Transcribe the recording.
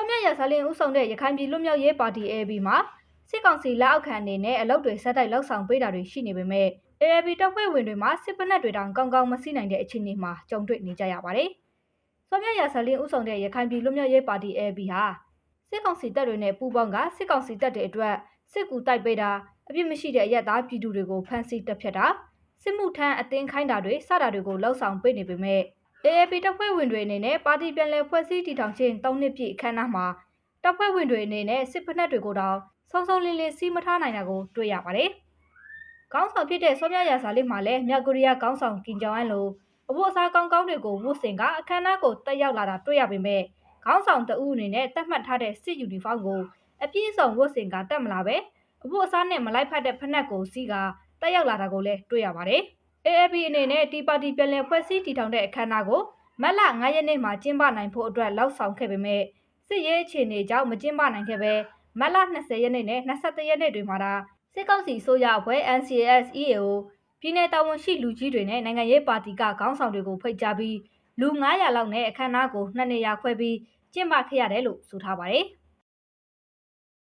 စောမြရဆာလင်းဦးဆောင်တဲ့ရခိုင်ပြည်လွတ်မြောက်ရေးပါတီ AB မှာစစ်ကောင်စီလက်အောက်ခံအနေနဲ့အလုပ်တွေဆက်တိုက်လှုပ်ဆောင်ပေးတာတွေရှိနေပေမဲ့ AB တပ်ဖွဲ့ဝင်တွေမှာစစ်ပနက်တွေတောင်ကောင်းကောင်းမသိနိုင်တဲ့အခြေအနေမှာကြုံတွေ့နေကြရပါတယ်။စောမြရဆာလင်းဦးဆောင်တဲ့ရခိုင်ပြည်လွတ်မြောက်ရေးပါတီ AB ဟာစစ်ကောင်စီတပ်တွေနဲ့ပူးပေါင်းကစစ်ကောင်စီတပ်တွေအတွက်စစ်ကူတိုက်ပေးတာအပြစ်မရှိတဲ့အရက်သားပြည်သူတွေကိုဖမ်းဆီးတပ်ဖြတ်တာစစ်မှုထမ်းအတင်းခိုင်းတာတွေစတာတွေကိုလှုပ်ဆောင်ပေးနေပေမဲ့ AAP တပ်ဖွဲ့ဝင်တွေအနေနဲ့ပါတီပြန်လည်ဖွဲ့စည်းတည်ထောင်ခြင်း၃နှစ်ပြည့်အခမ်းအနားမှာတပ်ဖွဲ့ဝင်တွေအနေနဲ့စစ်ဖက်နှက်တွေကိုတောင်ဆုံဆုံလင်းလင်းစီးမထားနိုင်တာကိုတွေ့ရပါတယ်။ကောင်းဆောင်ဖြစ်တဲ့စောမြရာစာလေးမှာလည်းမြောက်ကိုရီးယားကောင်းဆောင်ကင်ဂျောင်အန်လိုအဖို့အစားကောင်းကောင်းတွေကိုဝတ်ဆင်ကအခမ်းအနားကိုတက်ရောက်လာတာတွေ့ရပေမဲ့ခေါင်းဆောင်တအုပ်အနေနဲ့တတ်မှတ်ထားတဲ့စစ်ယူနီဖောင်းကိုအပြည့်အစုံဝတ်ဆင်ကတက်မလာပဲအဖို့အစားနဲ့မလိုက်ဖက်တဲ့ဖက်နှက်ကိုစီးကတက်ရောက်လာတာကိုလည်းတွေ့ရပါတယ်။ AAP အနေနဲ့ဒီပါတီပြန်လည်ဖွဲ့စည်းတည်ထောင်တဲ့အခမ်းအနားကိုမက်လ9ရက်နေ့မှာကျင်းပနိုင်ဖို့အတွက်လောက်ဆောင်ခဲ့ပေမဲ့စစ်ရေးအခြေအနေကြောင့်မကျင်းပနိုင်ခဲ့ပဲမက်လ20ရက်နေ့နဲ့21ရက်နေ့တွေမှာဒါစစ်ကောင်စီဆိုရအဖွဲ့ NCS EAO ပြည်내တာဝန်ရှိလူကြီးတွေနဲ့နိုင်ငံရေးပါတီကခေါင်းဆောင်တွေကိုဖိတ်ကြားပြီးလူ900လောက်နဲ့အခမ်းအနားကိုနှစ်နေရာခွဲပြီးကျင်းပခဲ့ရတယ်လို့ဆိုထားပါတယ်။